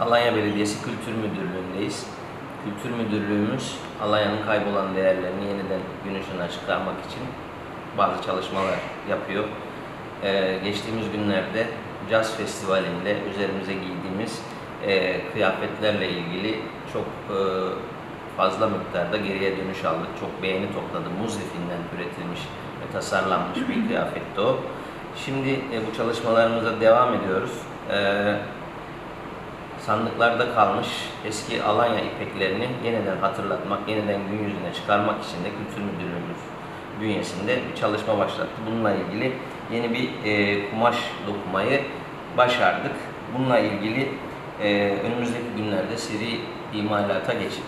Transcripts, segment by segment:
Alanya Belediyesi Kültür Müdürlüğü'ndeyiz. Kültür Müdürlüğümüz Alanya'nın kaybolan değerlerini yeniden gün ışığına çıkarmak için bazı çalışmalar yapıyor. Ee, geçtiğimiz günlerde Caz Festivali'nde üzerimize giydiğimiz e, kıyafetlerle ilgili çok e, fazla miktarda geriye dönüş aldık. Çok beğeni topladı. Muz lifinden üretilmiş ve tasarlanmış bir kıyafetti o. Şimdi e, bu çalışmalarımıza devam ediyoruz. Ee, sandıklarda kalmış eski Alanya ipeklerini yeniden hatırlatmak, yeniden gün yüzüne çıkarmak için de Kültür Müdürlüğümüz bünyesinde bir çalışma başlattı. Bununla ilgili yeni bir e, kumaş dokumayı başardık. Bununla ilgili e, önümüzdeki günlerde seri imalata geçip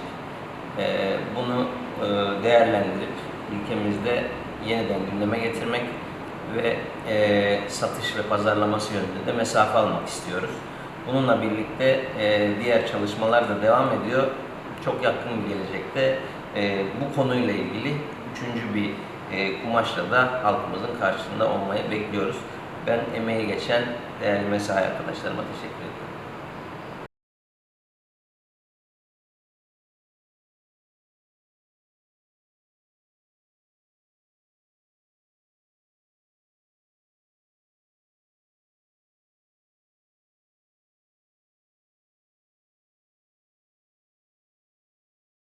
e, bunu e, değerlendirip ülkemizde yeniden gündeme getirmek ve e, satış ve pazarlaması yönünde de mesafe almak istiyoruz. Bununla birlikte e, diğer çalışmalar da devam ediyor. Çok yakın bir gelecekte e, bu konuyla ilgili üçüncü bir e, kumaşla da halkımızın karşısında olmayı bekliyoruz. Ben emeği geçen değerli mesai arkadaşlarıma teşekkür ederim.